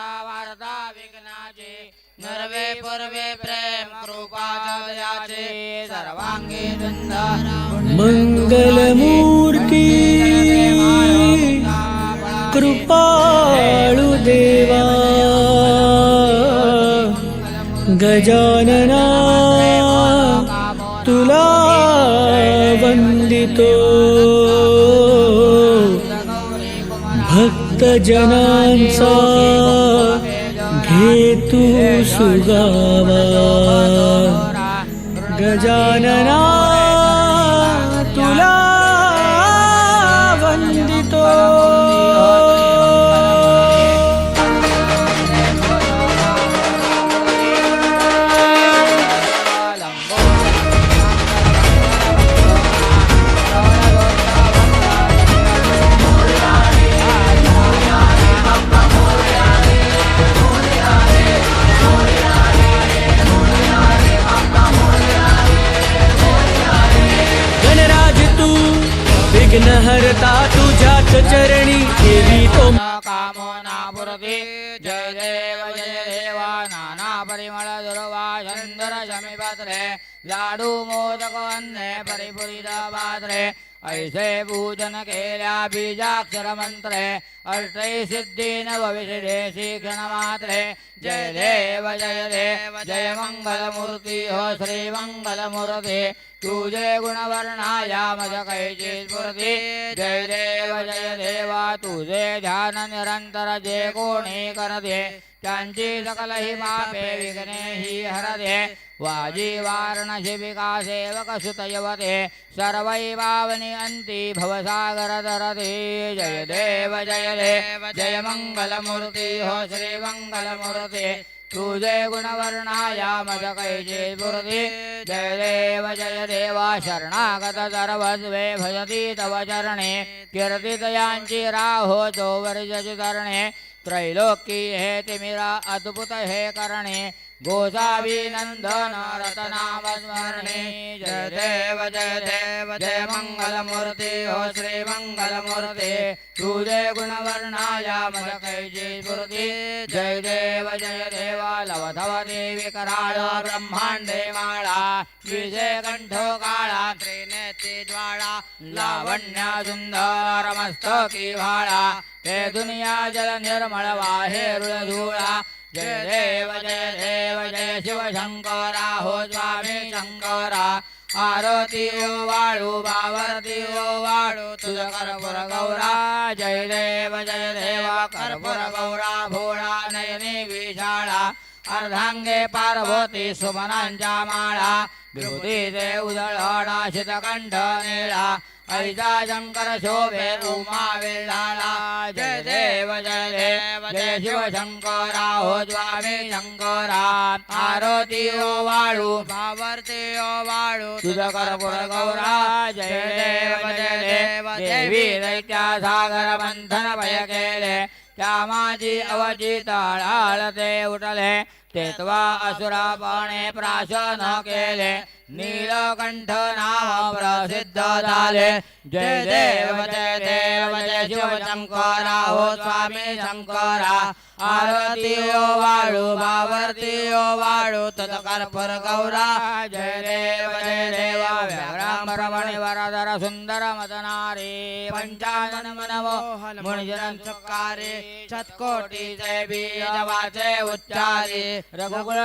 सुख वारदा विघ्नाचे नरवे पूर्वे प्रेम कृपा दयाचे सर्वांगी सुंदर मंगलमूर्ती कृपाळु देवा गजानना तुला वंदितो। भक्तजनांचा घेतू सुगावा. गजानना चरणी ठेवी तो कामना पुरते जय देव जय देवा। नाना परिमळ दुर्वा चंद्र शमीपत्रे लाडू मोदक वंदे परिपुरित पात्रे। ऐसे पूजन केल्या बीजाक्षर मंत्रे। अष्टै सिद्धी नवविषये शिक्षण मात्रे। जय देव जय देव। जय मंगल मूर्ती हो श्री मंगल मूर्ती तुझे गुणवर्णाया मज कैची स्फूर्ती जय देव जय देवा तुझे ध्यान निरंतर जे कोणी करते त्यांची सकल ही मापे विघ्ने ही हरदे वाजी वारण शिबिका सेवक सुतयवते सर्वै पावनी अंती भवसागर धरते. जय देव जय देव जय मंगलमूर्ती हो श्री मंगलमूर्ती तुझे गुणवर्णाया मज कैचे जय देव जय देवा शरणागत सर्वस्वे भजति तव चरणे। कीर्तितयांची राहो तो वर्जची धरणे। त्रैलोकी हे तिमिरा अद्भुत हे करणे। गोसावी नंदन रतनाम स्मरणे जय देव जय देव जय मंगल मूर्ती हो श्री मंगल मूर्ती तुझे गुणवर्णाया मज कैची स्फूर्ती। जय देव जय देवा लवधव देवी कराळ ब्रह्मांडे माळा। विजय कंठो काळा त्रिनेत्री ज्वाळा। लावण्या सुंदर मस्तकी भाळा। ते दुनिया जल निर्मळ वाहे रुळ धुळा। जय देव जय देव जय शिव शंकरा हो स्वामी शंकरा. आरती ओ वाळू बावरती ओ वाळू तुझ कर्पूर गौरा. जय देव जय देवा कर्पूर गौरा विशाळा अर्धांगे पार्वती सुमनांच्या माळा विभूतीचे उदळणा शितकंठ निळा ऐसा शंकर शोभे उमा वेळाळा जय देव जय देव जय शिव शंकरा हो स्वामी शंकरा आरती ओ वाळू भावर्ती ओ वाळू तुझ गौरा जय देव जय देव देवी दैत्या सागर बंधन भय केले श्यामाजी माझी अवची तळाळते उठले तेत्वा असुरापणे प्राशन केले नीलकण्ठ नाम प्रसिद्ध झाले जय देव जय देव जय शिव शंकरा। हो स्वामी शंकरा। आरती ओ वाळू बावर्ती वाळू तत कर्पूर गौरा। जय देव जय देवा व्याघ्रांबरमणि वरदर सुंदर मदनारे। पंचानन मनमोहन मुनिजन सुकारे शतकोटी जय बीज वाचे उच्चारे। रघुकुल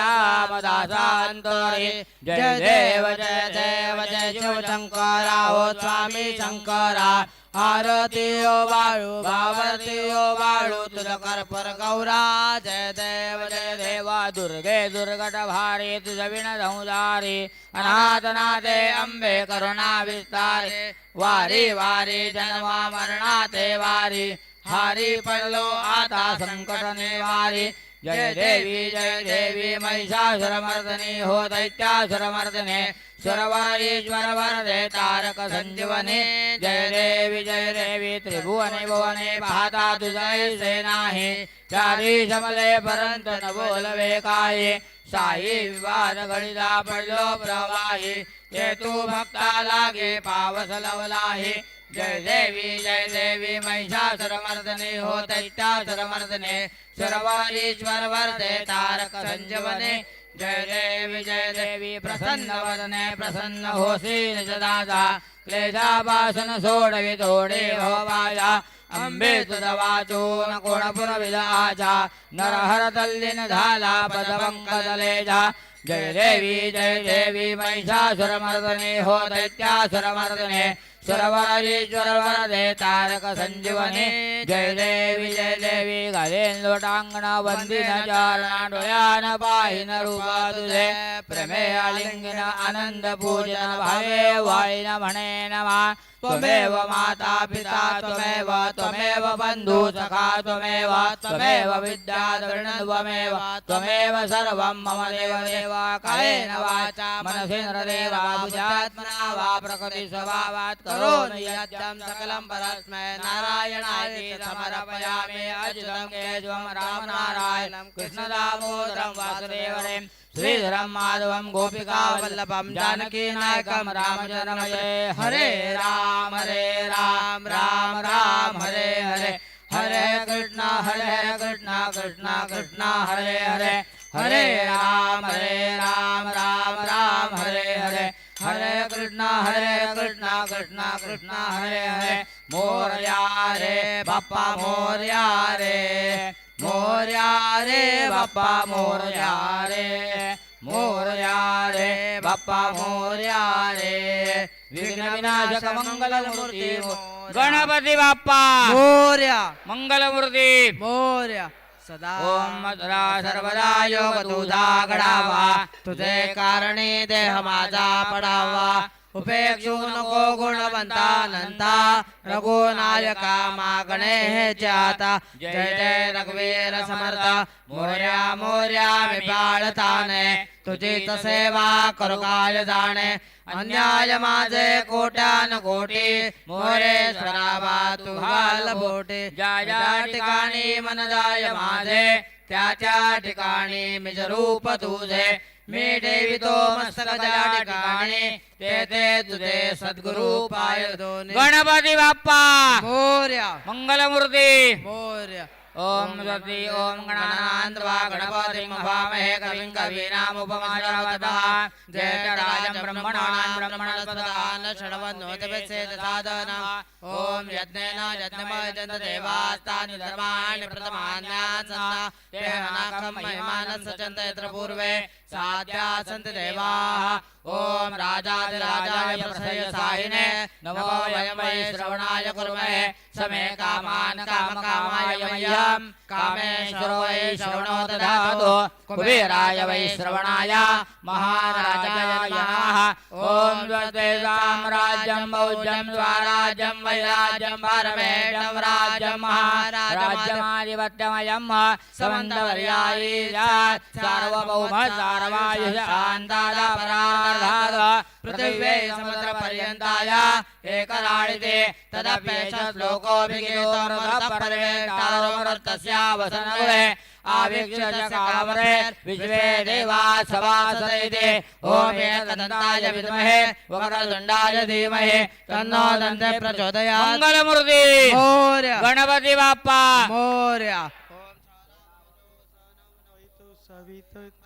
राम दासांतरे। जय देव जय देव जय शिव शंकरा हो स्वामी शंकरा. आरती ओ वाळू भावरती ओ वाळू तुझ कर्पूर गौरा. जय देव जय देवा दुर्गे दुर्गट भारी तुझ विण धौदारी अनाथनाथे अंबे करुणा विस्तारे. वारी वारी जन्मा मरणा ते वारी. हारी पडलो आता संकट निवारी जय देवी जय देवी महिषासुरमर्दनी हो दैत्यासुरमर्दने सुरवरीश्वर वरदे तारक संजीवने. जय देवी जय देवी त्रिभुवने भुवने पाहता तुझै नाही चारी शमले परंत न बोलवे काय साई विवाद घडीला पडलो प्रवाही. ते तू भक्ता लागे पावस लवलाही. जय देवी जय देवी महिषासुरमर्दने हो दैत्यासुरमर्दने सुरवारीश्वर वर्धे तारक संजीवने। जय देवी जय देवी प्रसन्न वदने प्रसन्न होसी निजदादा। क्लेशापासन सोडवि तोडे हो वाजा अंबे तुझा वाचून कोणपुरविद आजा नरहर तल्लीन झाला पदपंकदलेजा जय देवी जय देवी महिषासुरमर्दने हो दैत्यासुरमर्दने सुरवरीश्वर तारक संजीवने जय देवी जय देवी घालेन लोटांगण वंदिन चारणा डोळ्यान पाहिन रूपा तुझे प्रेमे आलिंगन आनंद पूजन भावे वाळीन म्हणे नमा। त्वमेव माता पिता त्वमेव त्वमेव बन्धु सखा त्वमेव त्वमेव विद्या त्वमेव त्वमेव सर्वं मम देव देव कायेन वाचा मनसेन्द्रदेवा बुजात्मना वा प्रकृति स्वभावात् करोमि यज्ञं सकलं परस्मै नारायणाय समर्पयामि अच्युतं केशवं रामनारायणं कृष्णदामोदरं वासुदेवरे श्रीधरं माधवं गोपिका वल्लभं जानकीनायकं रामजनमये। हरे राम हरे राम राम राम हरे हरे। हरे कृष्ण हरे कृष्ण कृष्ण कृष्ण हरे हरे। हरे राम हरे राम राम राम हरे हरे। हरे कृष्ण हरे कृष्ण कृष्ण कृष्ण हरे हरे। मोरया रे बाप्पा मोरया रे। मोरया रे बाप्पा मोरया रे. मोरया रे बाप्पा मोरया रे. विघ्न विनाशक मंगल मूर्ती गणपती बाप्पा. मोर्या. मंगलमूर्ती मोर्या. सदा ओम मधुरा सर्वदा योग तुझा घडावा तुझे कारणे देह माझा पडावा. उपेक्षु नको गुणवंता नंता रघुनायका मागणे हे जाता। जय जय रघुवीर समर्थ मोर्या मोर्या मी बाळताने तुझी सेवा करू काय जाणे अन्याय माझे कोट्यान कोटी मोरे सरावा तू घाल बोटे। ज्या ज्या ठिकाणी मन जाय माझे त्या ठिकाणी मिजरूप तुझे। मी देवितो मस्तक त्या ठिकाणी ते ते तुझे सद्गुरु पाय दोन्ही गणपती बाप्पा! मोर्या। मंगलमूर्ती! मोर्या। ओम सती ओम गणानान्त्वा गणपतिं भामहे कविं कवीनामुपमाचावतः जयराजं ब्रह्मणां ब्रह्मणस्पदान् शृण्वन्नोतिभिस्सेद साधनम् ॐ यज्ञेन यज्ञमयजन्त देवास्तानि धर्माणि प्रथमान्यासन्ना ते अनाकं महिमानः सचन्त यत्र पूर्वे साध्या सन्ति देवाः ॐ राजाधिराजाय प्रसय साहिने नमो वयं वै श्रवणाय कुर्महे समे कामान् कामकामाय मह्यं कामेश्वरो वै श्रवणो ददातु कुबेराय वै श्रवणाय महाराजाय नमः। ॐ द्वते राज्यं भौज्यं स्वाराज्यं वैराज्यं परमेशं राज्यं महाराजमाधिपत्यमयं समन्तवर्यायी सार्वभौम सार्वायुष सर्वायुषान्तादापरार्धाद पृथिव्यै समुद्रपर्यन्ताय एकराणिते तदप्येष श्लोकोऽभिगेतोमरपर्येतारोमरतस्यावसनगुणे आवीक्षकामरे विश्वे देवासवासदे ओमेतदन्ताय विद्महे वक्रदुण्डाय गणपति बाप्पा मौर्य सविता